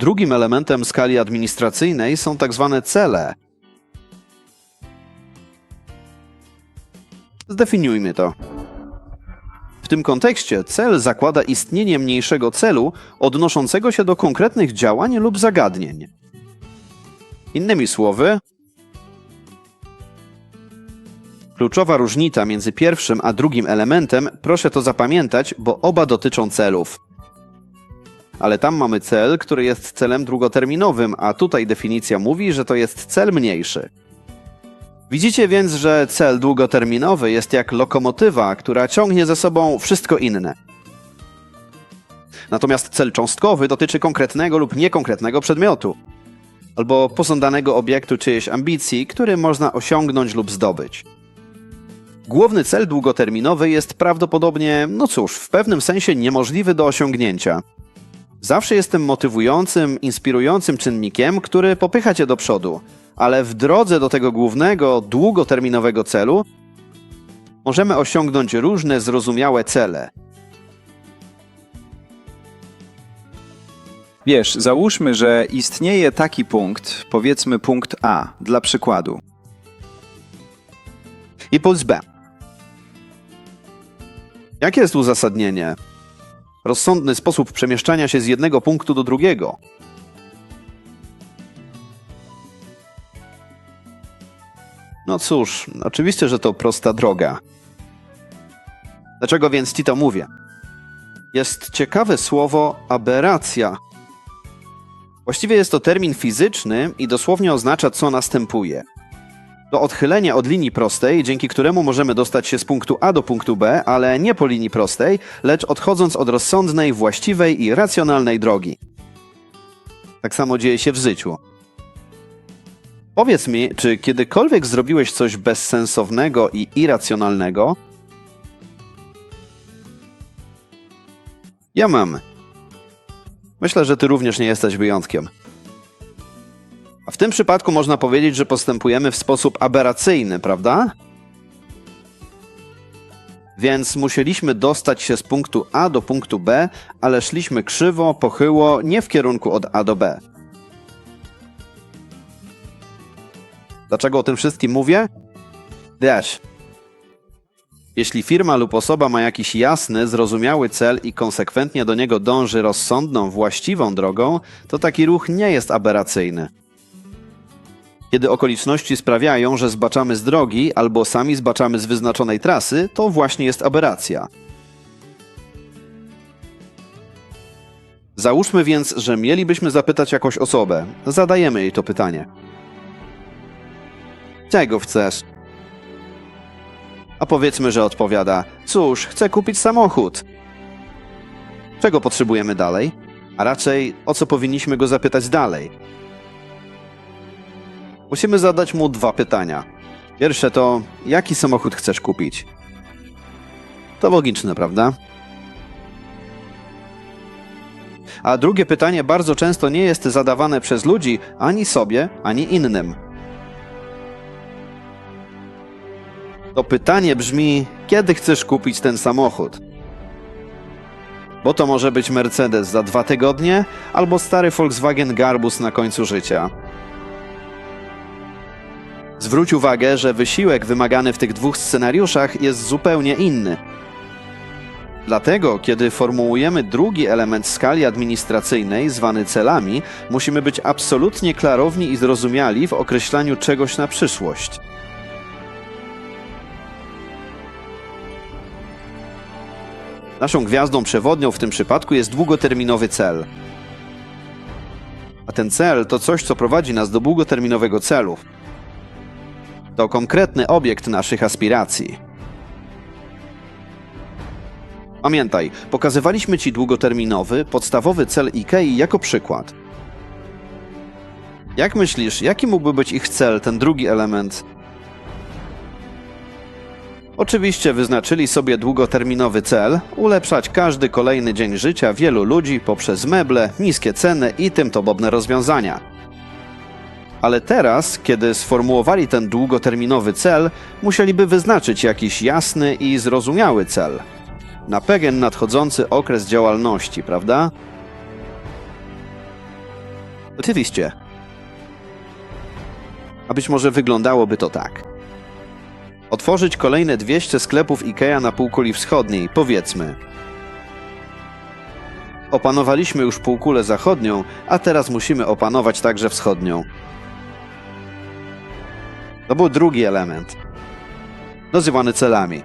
Drugim elementem skali administracyjnej są tak zwane cele. Zdefiniujmy to. W tym kontekście cel zakłada istnienie mniejszego celu odnoszącego się do konkretnych działań lub zagadnień. Innymi słowy, kluczowa różnica między pierwszym a drugim elementem, proszę to zapamiętać, bo oba dotyczą celów. Ale tam mamy cel, który jest celem długoterminowym, a tutaj definicja mówi, że to jest cel mniejszy. Widzicie więc, że cel długoterminowy jest jak lokomotywa, która ciągnie ze sobą wszystko inne. Natomiast cel cząstkowy dotyczy konkretnego lub niekonkretnego przedmiotu, albo pożądanego obiektu czyjejś ambicji, który można osiągnąć lub zdobyć. Główny cel długoterminowy jest prawdopodobnie, no cóż, w pewnym sensie niemożliwy do osiągnięcia. Zawsze jest tym motywującym, inspirującym czynnikiem, który popycha cię do przodu, ale w drodze do tego głównego, długoterminowego celu możemy osiągnąć różne zrozumiałe cele. Wiesz, załóżmy, że istnieje taki punkt, powiedzmy punkt A, dla przykładu. Impuls B. Jakie jest uzasadnienie? Rozsądny sposób przemieszczania się z jednego punktu do drugiego. No cóż, oczywiście, że to prosta droga. Dlaczego więc ci to mówię? Jest ciekawe słowo aberracja. Właściwie jest to termin fizyczny i dosłownie oznacza, co następuje. To odchylenie od linii prostej, dzięki któremu możemy dostać się z punktu A do punktu B, ale nie po linii prostej, lecz odchodząc od rozsądnej, właściwej i racjonalnej drogi. Tak samo dzieje się w życiu. Powiedz mi, czy kiedykolwiek zrobiłeś coś bezsensownego i irracjonalnego? Ja mam. Myślę, że ty również nie jesteś wyjątkiem. Tym przypadku można powiedzieć, że postępujemy w sposób aberracyjny, prawda? Więc musieliśmy dostać się z punktu A do punktu B, ale szliśmy krzywo, pochyło, nie w kierunku od A do B. Dlaczego o tym wszystkim mówię? Wiesz, jeśli firma lub osoba ma jakiś jasny, zrozumiały cel i konsekwentnie do niego dąży rozsądną, właściwą drogą, to taki ruch nie jest aberracyjny. Kiedy okoliczności sprawiają, że zbaczamy z drogi albo sami zbaczamy z wyznaczonej trasy, to właśnie jest aberracja. Załóżmy więc, że mielibyśmy zapytać jakąś osobę. Zadajemy jej to pytanie. Czego chcesz? A powiedzmy, że odpowiada: Cóż, chcę kupić samochód. Czego potrzebujemy dalej? A raczej, o co powinniśmy go zapytać dalej? Musimy zadać mu dwa pytania. Pierwsze to, jaki samochód chcesz kupić? To logiczne, prawda? A drugie pytanie bardzo często nie jest zadawane przez ludzi ani sobie, ani innym. To pytanie brzmi: kiedy chcesz kupić ten samochód? Bo to może być Mercedes za dwa tygodnie, albo stary Volkswagen Garbus na końcu życia. Zwróć uwagę, że wysiłek wymagany w tych dwóch scenariuszach jest zupełnie inny. Dlatego, kiedy formułujemy drugi element skali administracyjnej, zwany celami, musimy być absolutnie klarowni i zrozumiali w określaniu czegoś na przyszłość. Naszą gwiazdą przewodnią w tym przypadku jest długoterminowy cel. A ten cel to coś, co prowadzi nas do długoterminowego celu. To konkretny obiekt naszych aspiracji. Pamiętaj, pokazywaliśmy Ci długoterminowy, podstawowy cel IKEA jako przykład. Jak myślisz, jaki mógłby być ich cel, ten drugi element? Oczywiście wyznaczyli sobie długoterminowy cel ulepszać każdy kolejny dzień życia wielu ludzi poprzez meble, niskie ceny i tym podobne rozwiązania. Ale teraz, kiedy sformułowali ten długoterminowy cel, musieliby wyznaczyć jakiś jasny i zrozumiały cel. Na pewien nadchodzący okres działalności, prawda? Oczywiście. A być może wyglądałoby to tak. Otworzyć kolejne 200 sklepów IKEA na półkuli wschodniej, powiedzmy. Opanowaliśmy już półkulę zachodnią, a teraz musimy opanować także wschodnią. To był drugi element, nazywany celami.